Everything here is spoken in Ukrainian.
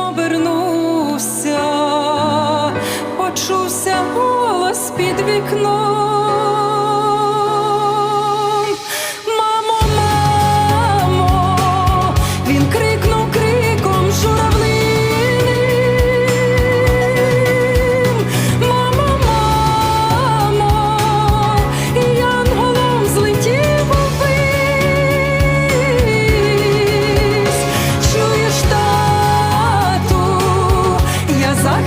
сином обернувся, почувся голос під вікном.